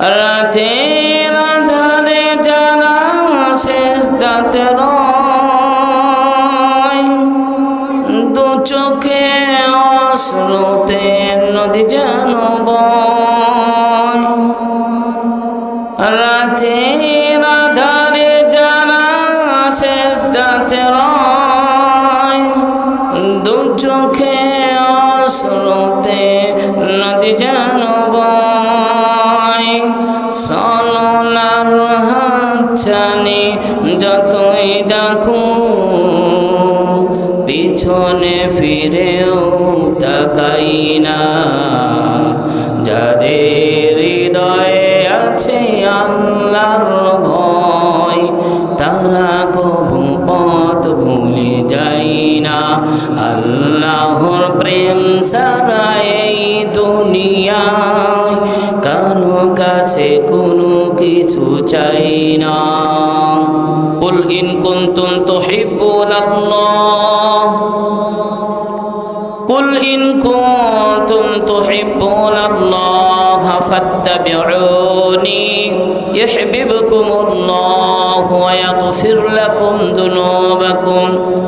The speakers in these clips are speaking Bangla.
রাতের আধারে যারা শেষ দাঁতে দু চোখে অশ্রুতে নদী যেন রাতের আধারে যারা শেষ দাঁতে দু চোখে অশ্রুতে নদী যেন আল্লাহর প্রেম সারা এই দুনিয়ায় কারো কাছে কোনো কিছু চাই না قل إن كنتم تحبون الله قل إن كنتم تحبون الله فاتبعوني يحببكم الله ويغفر لكم ذنوبكم الله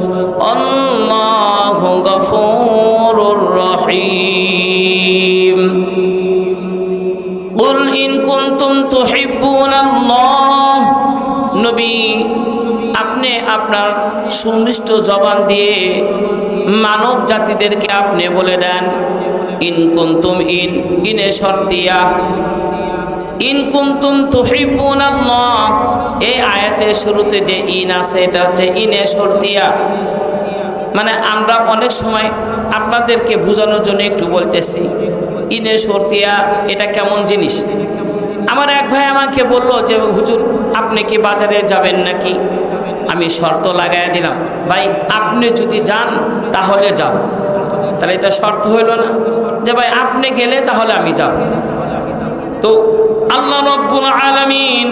غفور رحيم قل إن كنتم تحبون الله নবী আপনি আপনার সুমিষ্ট জবান দিয়ে মানব জাতিদেরকে আপনি বলে দেন ইন কুন্তুম ইন ইনে শর্তিয়া ইন কুন্তুম তুহিব্বুন আল্লাহ এই আয়াতের শুরুতে যে ইন আছে এটা হচ্ছে ইনে শর্তিয়া মানে আমরা অনেক সময় আপনাদেরকে বোঝানোর জন্য একটু বলতেছি ইনে শর্তিয়া, এটা কেমন জিনিস? আমার এক ভাই আমাকে বলল যে, হুজুর, আপনি কি বাজারে যাবেন নাকি? আমি শর্ত লাগাই দিলাম, ভাই, আপনি যদি যান, তাহলে যাব। তাহলে এটা শর্ত হইল না, যে, ভাই, আপনি গেলে তাহলে আমি যাব। তো আল্লাহ রব্বুল আলামিন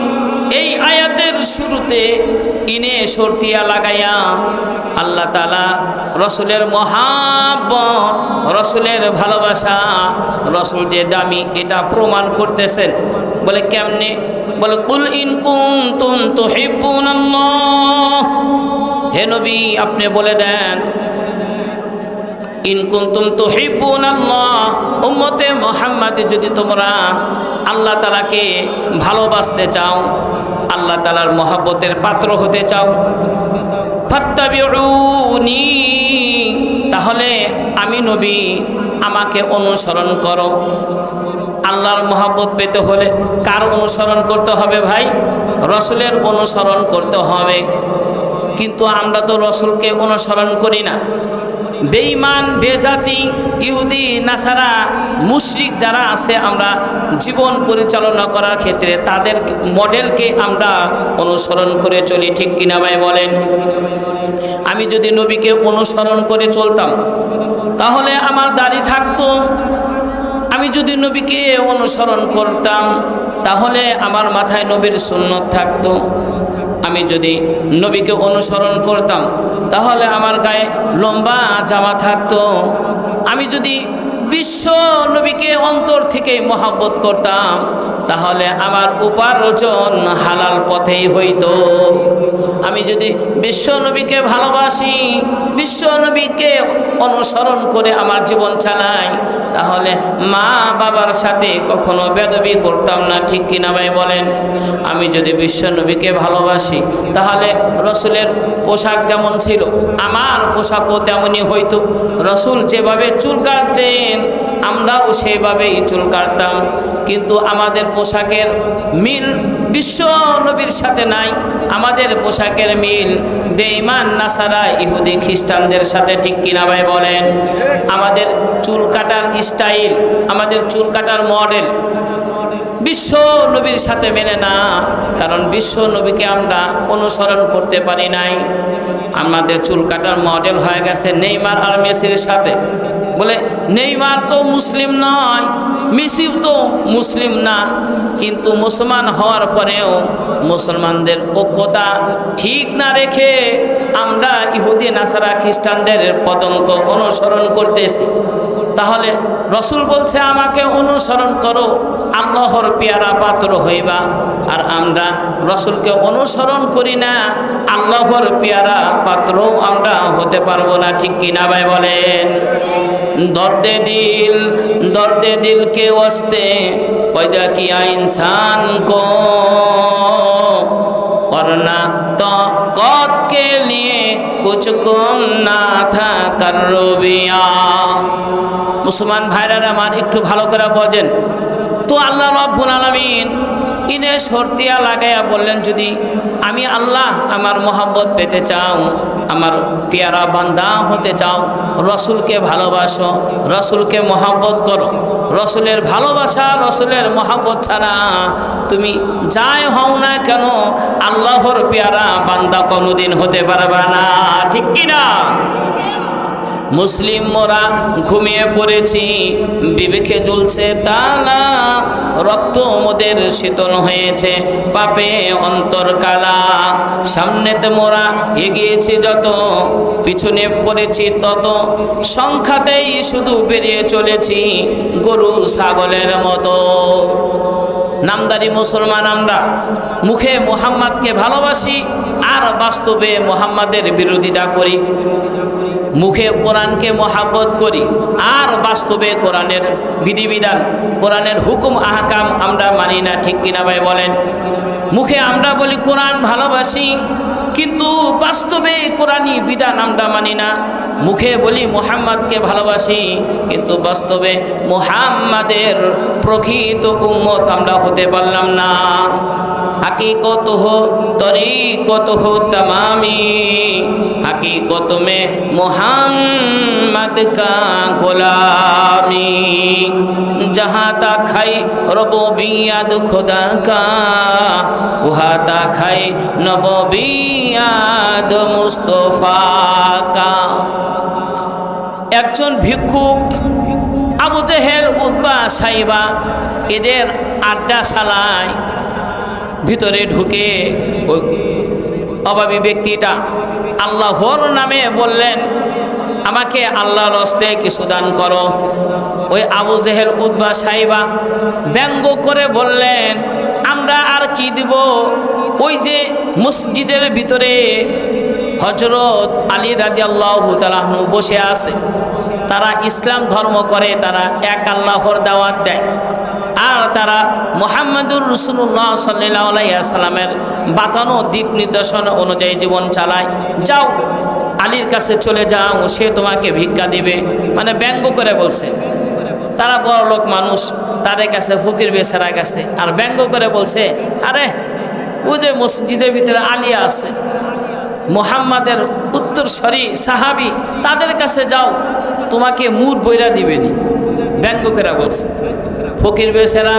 এই আয়াতের শুরুতে ইনে সর্তিয়া লাগাইয়া আল্লাহ তালা রসুলের মহাব্বত, রসুলের ভালোবাসা, রসুল যে দামি এটা প্রমাণ করতেছেন। বলে, কেমনে? বলে, কুল ইন কুনতুম তুহিব্বুনাল্লাহ। হে নবী, আপনি বলে দেন ইনকুন্তুম তুহিব্বুন আল্লাহ উম্মতে মোহাম্মদ, যদি তোমরা আল্লাহ তালাকে ভালোবাসতে চাও আল্লাহ তালার মহাব্বতের পাত্র হতে চাও? ফাত্তাবিউনি। তাহলে আমি নবী, আমাকে অনুসরণ করো। আল্লাহর মহাব্বত পেতে হলে কার অনুসরণ করতে হবে ভাই? রসুলের অনুসরণ করতে হবে। কিন্তু আমরা তো রসুলকে অনুসরণ করি না। বেঈমান, বেজাতি, ইহুদি, নাসারা, মুশরিক যারা আছে আমরা জীবন পরিচালনা করার ক্ষেত্রে তাদের মডেলকে আমরা অনুসরণ করে চলি, ঠিক কিনা ভাই বলেন? আমি যদি নবীকে অনুসরণ করে চলতাম, তাহলে আমার দাড়ি থাকতো। আমি যদি নবীকে অনুসরণ করতাম, তাহলে আমার মাথায় নবীর সুন্নত থাকতো। আমি যদি নবীকে অনুসরণ করতাম তাহলে আমার গায়ে লম্বা জামা থাকতো। আমি যদি বিশ্ব নবীকে অন্তর থেকে মহাব্বত করতাম, তাহলে আমার উপার্জন হালাল পথেই হইতো। আমি যদি বিশ্ব নবীকে ভালোবাসি, বিশ্ব নবীকে অনুসরণ করে আমার জীবন চালাই, তাহলে মা বাবার সাথে কখনো বেদবি করতাম না, ঠিক কিনা ভাই বলেন? আমি যদি বিশ্ব নবীকে ভালোবাসি, তাহলে রসুলের পোশাক যেমন ছিল, আমার পোশাকও তেমনই হইতো। রসুল যেভাবে চুল কাটতেন আমরাও সেভাবেই চুল কাটতাম। কিন্তু আমাদের পোশাকের মিল বিশ্ব নবীর সাথে নাই। আমাদের পোশাকের মিল বেঈমান, নাসারা, ইহুদি, খ্রিস্টানদের সাথে ঠিক কিনা ভাই বলেন? আমাদের চুল কাটার স্টাইল, আমাদের চুল কাটার মডেল বিশ্ব নবীর সাথে মেনে না। কারণ বিশ্ব নবীকে আমরা অনুসরণ করতে পারি নাই। আমাদের চুল কাটার মডেল হয়ে গেছে নেইমার আর মেসির সাথে। বলে, নেইমার তো মুসলিম নয় মিসিউ তো মুসলিম না। কিন্তু মুসলমান হওয়ার পরেও মুসলমানদের ঐক্যতা ঠিক না রেখে আমরা ইহুদি, নাসারা খ্রিস্টানদের পদঙ্ক অনুসরণ করতেছি। তাহলে রসুল বলছে, আমাকে অনুসরণ করো, আল্লাহর পেয়ারা পাত্র হইবা। আর আমরা রসুলকে অনুসরণ করি না, আল্লাহর পেয়ারা পাত্র আমরা হতে পারব না। ঠিক কিনা ভাই বলেন? দর্দে দিল দর্দে দিল কে অস্তে পয়দা কিয়া আইনসান কো? না তো কতকে নিয়ে কুচকম না থা রবিয়া। মুসলমান ভাইরার আমার একটু ভালো করে বোঝেন। তো আল্লাহ রব্বুল আলমিন ইনে সর্তিয়া লাগাইয়া বললেন, যদি আমি আল্লাহ আমার মোহাম্মত পেতে চাও, আমার পেয়ারা বান্দা হতে চাও, রসুলকে ভালোবাসো, রসুলকে মহাব্বত করো, রসুলের ভালোবাসা, রসুলের মহাব্বত ছাড়া তুমি যাই হও না কেন, আল্লাহর পেয়ারা বান্দা কোনোদিন হতে পারবে না। ঠিক কিনা? মুসলিম মোরা ঘুমিয়ে পড়েছি। বিবেকে জ্বলছে তালা, রক্ত মোদের শীতল হয়েছে, পাপে অন্তর কালা। সামনেতে মোরা এগিয়েছি যত, পিছনে পড়েছি তত। সংখ্যাতেই শুধু পেরিয়ে চলেছি গরু, ছাগলের মতো। নামদারি মুসলমান আমরা, মুখে মোহাম্মদকে ভালোবাসি, আর বাস্তবে মোহাম্মদের বিরোধিতা করি। মুখে কোরআনকে মহাব্বত করি, আর বাস্তবে কোরআনের বিধিবিধান, কোরআনের হুকুম, আহকাম আমরা মানি না, ঠিক কিনা ভাই বলেন? মুখে আমরা বলি কোরআন ভালোবাসি, কিন্তু বাস্তবে কোরআনই বিধান আমরা মানি না। মুখে বলি মোহাম্মদকে ভালোবাসি, কিন্তু বাস্তবে মোহাম্মদের প্রকৃত উম্মত আমরা হতে পারলাম না हकीकत हो तरीकत हो तमामी हकीकत में मोहम्मद का गुलामी जहाँ तक है रबोबियत खुदा का वहाँ तक है नबोबियत मुस्तफ़ा का একজন ভিক্ষুক আবু জেহেল উদ্বা সাইবা এদের আড্ডা শালায় ভিতরে ঢুকে ওই অভাবী ব্যক্তিটা আল্লাহর নামে বললেন, আমাকে আল্লাহর হস্তে কিছু দান করো। ওই আবু জেহেল উদ্বা সাইবা ব্যঙ্গ করে বললেন, আমরা আর কি দিব? ওই যে মসজিদের ভিতরে হজরত আলী রাজি আল্লাহ তালাহনু বসে আছে। তারা ইসলাম ধর্ম করে, তারা এক আল্লাহর দাওয়াত দেয়। আর তারা মোহাম্মদুর রসুল্লাহ সাল্লামের বাতানো দিক নির্দেশন অনুযায়ী জীবন চালায়। যাও, আলীর কাছে চলে যাও, সে তোমাকে ভিক্ষা দিবে। মানে ব্যঙ্গ করে বলছে। তারা বড় লোক মানুষ, তাদের কাছে ফকির বেচারা গেছে। আর ব্যঙ্গ করে বলছে, আরে ও যে মসজিদের ভিতরে আলিয়া আছে, মোহাম্মদের উত্তরস্বরী সাহাবি, তাদের কাছে যাও। তোমাকে মুঠ বইরা দিবেনি। ব্যঙ্গ বলছে। ফকির বেসেরা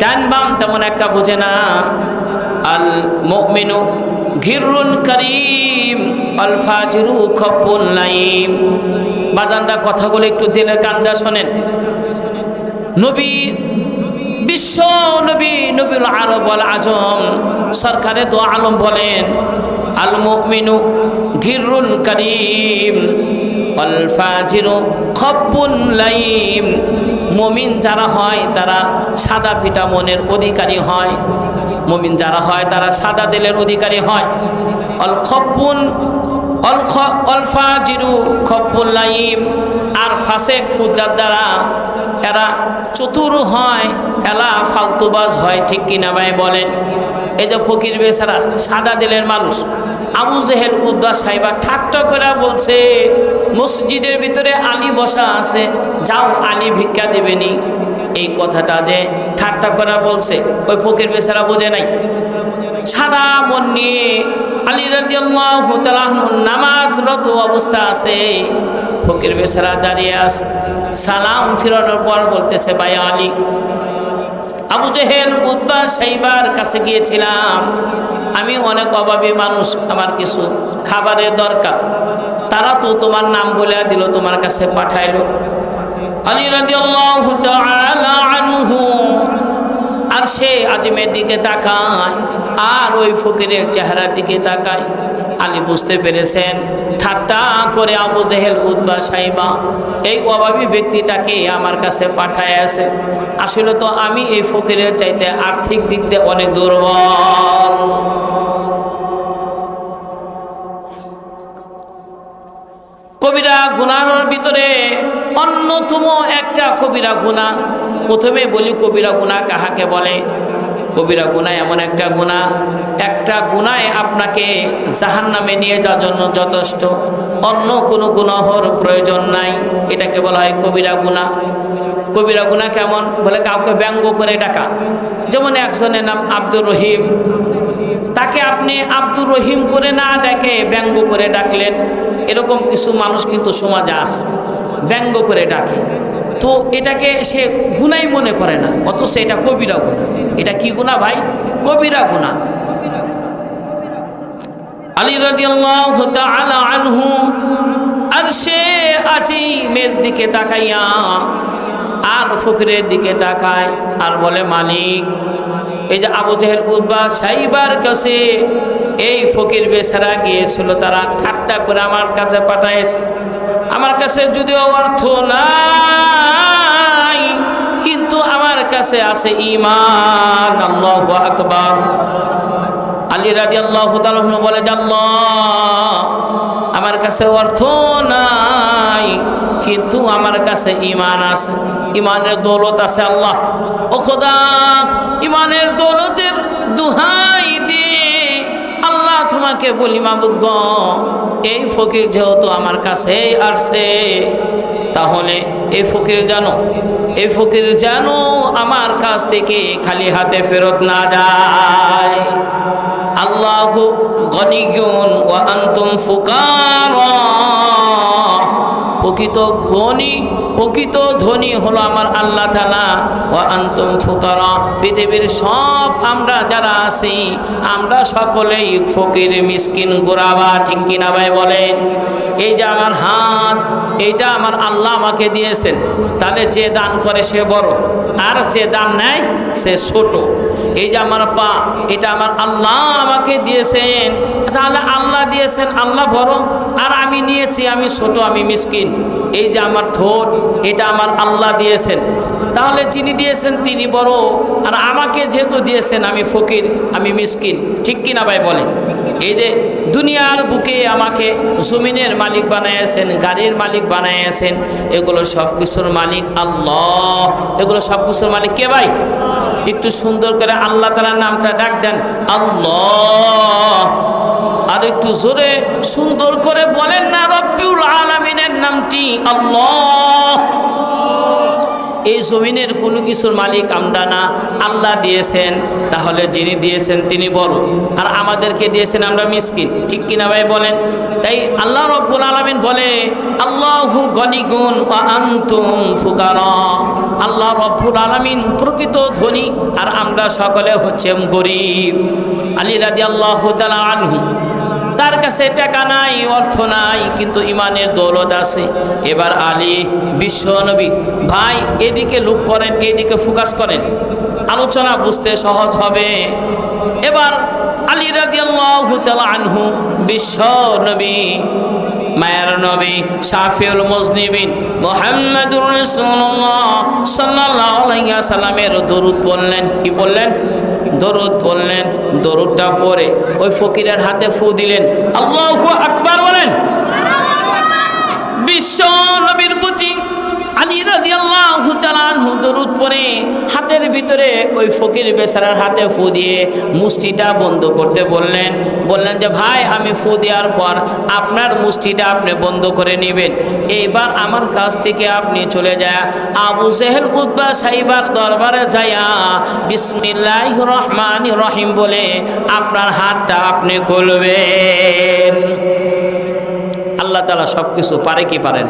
ডান বাম তেমন একটা বোঝে না। আল মিনু ঘিরুন করিম, আল ফাজরু খপুল নাইম। বাজানদা কথাগুলো একটু দিনের কান্দা শোনেন। নবী, বিশ্ব নবী, নবীল আরব আল আজম, সরকারে তো আলম বলেন, আল মিনু ঘিরুন করিম। অল ফাজিরু লাইম। মমিন যারা হয়, তারা সাদা পিটা মনের অধিকারী হয়। মমিন যারা হয়, তারা সাদা দিলের অধিকারী হয়। অল খপুন অল অলফা জিরু খপুল্লাইম আর ফাসেক, ফুজার দ্বারা এরা চতুর হয়, এলা ফালতুবাজ হয়, ঠিক কিনা ভাই বলেন? এই যে ফকির বেচারা, সাদা দিলের মানুষ। আবু জেহেল উদ্দা সাহেবা ঠাট্টা করে বলছে মসজিদের ভিতরে আলী বসা আছে, যাও আলী ভিক্ষা দেবেনি এই কথাটা যে ঠাট্টা করা বলছে, ওই ফকির বেচারা বোঝে নাই। সাদা মন নিয়ে আলী রাজিয়াল্লাহু নামাজরত অবস্থা আছে। ফকির বেচারা দাঁড়িয়ে আস, সালাম ফিরানোর পর বলতেছে, ভাই আলী, আবু জেহেল উদ্বা সাইবার কাছে গিয়েছিলাম। আমি অনেক অভাবী মানুষ, আমার কিছু খাবারের দরকার। তারা তো তোমার নাম বলে দিল, তোমার কাছে পাঠাইল। আর সে আজমের দিকে তাকায়, আর ওই ফকিরের চেহারার দিকে তাকায়। আলী বুঝতে পেরেছেন, ঠাট্টা করে আবু জেহেল উদ্বা সাইবা এই অভাবী ব্যক্তিটাকে আমার কাছে পাঠায় আছে। আসলে তো আমি এই ফকিরের চাইতে আর্থিক দিক অনেক দুর্বল। কবিরা গুনার ভিতরে অন্যতম একটা কবিরা গুণা। প্রথমে বলি কবিরা গুণা কাহাকে বলে? কবিরা গুণা এমন একটা গুণা। একটা গুণায় আপনাকে জাহান নামে নিয়ে যাওয়ার জন্য যথেষ্ট। অন্য কোনো গুণহর প্রয়োজন নাই। এটাকে বলা হয় কবিরা গুণা। কবিরা গুণা কেমন? বলে কাউকে ব্যঙ্গ করে ডাকা। যেমন একজনের নাম আব্দুর রহিম। তাকে আপনি আব্দুর রহিম করে না ডাকে ব্যঙ্গ করে ডাকলেন। এরকম কিছু মানুষ কিন্তু সমাজে আছে। ব্যঙ্গ করে ডাকে। তো এটাকে সে গুনাই মনে করে না, অথচ এটা কবিরা গুণা এটা কি গুণা ভাই? কবিরা গুণা আলী রাদিয়াল্লাহু তাআলা আনহু আর সে আজিমের দিকে তাকাইয়া, আর ফকিরের দিকে তাকায়, আর বলে, মালিক, এই যে আবু জাহেল উদ্বা সাইবার কাছে এই ফকির বেচারা গিয়েছিল, তারা ঠাট্টা করে আমার কাছে পাঠাইছে। আমার কাছে যদিও অর্থ নাই, কিন্তু আমার কাছে আছে ইমান আল্লাহ আকবার। আলী রাজি আল্লাহ বলে আল্লাহ, আমার কাছে অর্থ নাই, কিন্তু আমার কাছে ইমান আছে। ইমানের দৌলত আছে আল্লাহ। ও খোদা ইমানের দৌলতের দিয়ে তোমাকে বলি মাবুদ এই ফকির যেহেতু আমার কাছে আসছে, তাহলে এই ফকির জানো, এই ফকির জানো আমার কাছ থেকে খালি হাতে ফেরত না যায়। আল্লাহ গনিগুন ও আন্তুম ফুকারা। প্রকৃত গণি প্রকৃত ধনী হলো আমার আল্লাহ তালা ও আন্তম ফুকারা। পৃথিবীর সব আমরা যারা আছি, আমরা সকলেই ফকির, মিসকিন, গোরাবা, ঠিক কিনা ভাই বলেন? এই যে আমার হাত, এইটা আমার আল্লাহ আমাকে দিয়েছেন। তাহলে যে দান করে সে বড়, আর যে দান নেয় সে ছোট। এই যে আমার পা, এটা আমার আল্লাহ আমাকে দিয়েছেন। তাহলে আল্লাহ দিয়েছেন, আল্লাহ বড়, আর আমি নিয়েছি, আমি ছোট, আমি মিসকিন। এই যে আমার ঠোঁট এটা আমার আল্লাহ দিয়েছেন। তাহলে যিনি দিয়েছেন তিনি বড়। আর আমাকে যেহেতু দিয়েছেন, আমি ফকির, আমি মিসকিন। ঠিক কিনা ভাই বলেন? এই যে দুনিয়ার বুকে আমাকে জমিনের মালিক বানাইয়াছেন, গাড়ির মালিক বানাইয়াছেন, এগুলো সব কিছুর মালিক আল্লাহ। এগুলো সব কিছুর মালিক কে ভাই? একটু সুন্দর করে আল্লাহ তালার নামটা ডাক দেন। আল্লাহ। আর একটু জোরে সুন্দর করে বলেন না, রব্বিউল আলামিনের নামটি আল্লাহ। এই জমিনের কোনো কিছুর মালিক আমরা না, আল্লাহ দিয়েছেন, তাহলে যিনি দিয়েছেন তিনি বড়, আর আমাদেরকে দিয়েছেন আমরা মিসকিন, ঠিক কিনা ভাই বলেন? তাই আল্লাহ রব্বুল আলমিন বলে, আল্লাহু গনিগুন আন্তুম ফুকারা। আল্লাহ রব্বুল আলমিন প্রকৃত ধনী, আর আমরা সকলে হচ্ছে গরিব। আলী রাদি আল্লাহ তালা আনহু। তার কাছে টাকা নাই, অর্থ নাই, কিন্তু ইমানের দৌলত আছে। এবার আলী বিশ্ব নবী, ভাই, এদিকে লুক করেন, এদিকে ফোকাস করেন। আলোচনা বুঝতে সহজ হবে। এবার আলী রাদিয়াল্লাহু তাআলা আনহু, বিশ্ব নবী, মায়ের নবী, শাফিউল মুজনিবিন, মোহাম্মদুর রাসূলুল্লাহ সাল্লাল্লাহু আলাইহি সাল্লামের দরুদ বললেন কি বললেন দরুদ বললেন, দরুদটা পরে ওই ফকিরের হাতে ফু দিলেন। আল্লাহ আকবার বলেন। বিশ্ব নবীর প্রতি রাদিয়াল্লাহু হাতের ভিতরে ওই ফকির বেচারার হাতে ফু দিয়ে মুষ্টিটা বন্ধ করতে বললেন। বললেন যে, ভাই, আমি ফু দেওয়ার পর আপনার মুষ্টিটা আপনি বন্ধ করে নেবেন। এইবার আমার কাছ থেকে আপনি চলে যায় আবু জেহেল উদ্বা সাইবার দরবারে যায়া বিসমিল্লাহ রহমান রহিম বলে আপনার হাতটা আপনি খুলবেন। আল্লাহ তালা সব কিছু পারে কি পারেন